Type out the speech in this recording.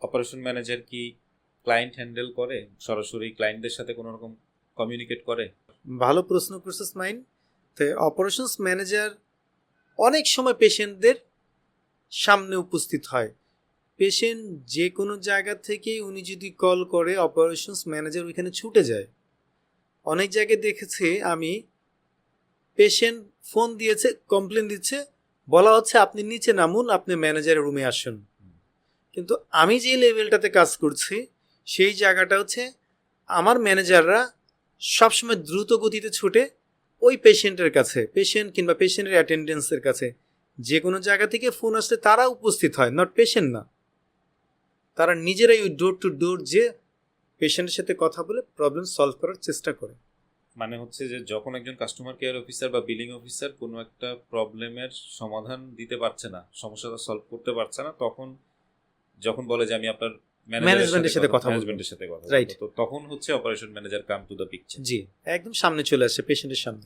Operation manager কি client handle করে? সরাসরি ক্লায়েন্টদের সাথে কোনো রকম কমিউনিকেট করে? ভালো প্রশ্ন করছিস, মাইন। তো অপারেশনস ম্যানেজার অনেক সময় পেশেন্টদের সামনে উপস্থিত হয়। পেশেন্ট যে কোনো জায়গা থেকে উনি যদি কল করে অপারেশনস ম্যানেজার ওইখানে ছুটে যায়। অনেক জায়গায় দেখেছি আমি পেশেন্ট ফোন দিয়েছে কমপ্লেন দিচ্ছে, বলা হচ্ছে, আপনি নিচে নামুন, আপনি ম্যানেজারের রুমে আসুন। কিন্তু আমি যে লেভেলটাতে কাজ করছি, সেই জায়গাটা হচ্ছে আমার ম্যানেজাররা সবসময় দ্রুত গতিতে ছুটে ওই পেশেন্টের কাছে পেশেন্ট কিংবা পেশেন্টের অ্যাটেন্ডেন্সের কাছে। যে কোনো জায়গা থেকে ফোন আসলে তারা উপস্থিত হয় নট পেশেন্ট না। তারা নিজেরাই ওই ডোর টু ডোর যে পেশেন্টের সাথে কথা বলে প্রবলেম সলভ করার চেষ্টা করে। মানে হচ্ছে যে যখন একজন কাস্টমার কেয়ার অফিসার বা বিলিং অফিসার কোনো একটা প্রবলেমের সমাধান দিতে পারছে না, সমস্যাটা সলভ করতে পারছে না, তখন যখন বলে যে আমি আপনার Management-এর সাথে কথা। ম্যানেজমেন্টের সাথে কথা রাইট তো তখন হচ্ছে operation manager come to the picture জি একদম সামনে চলে আসে পেশেন্টের সামনে।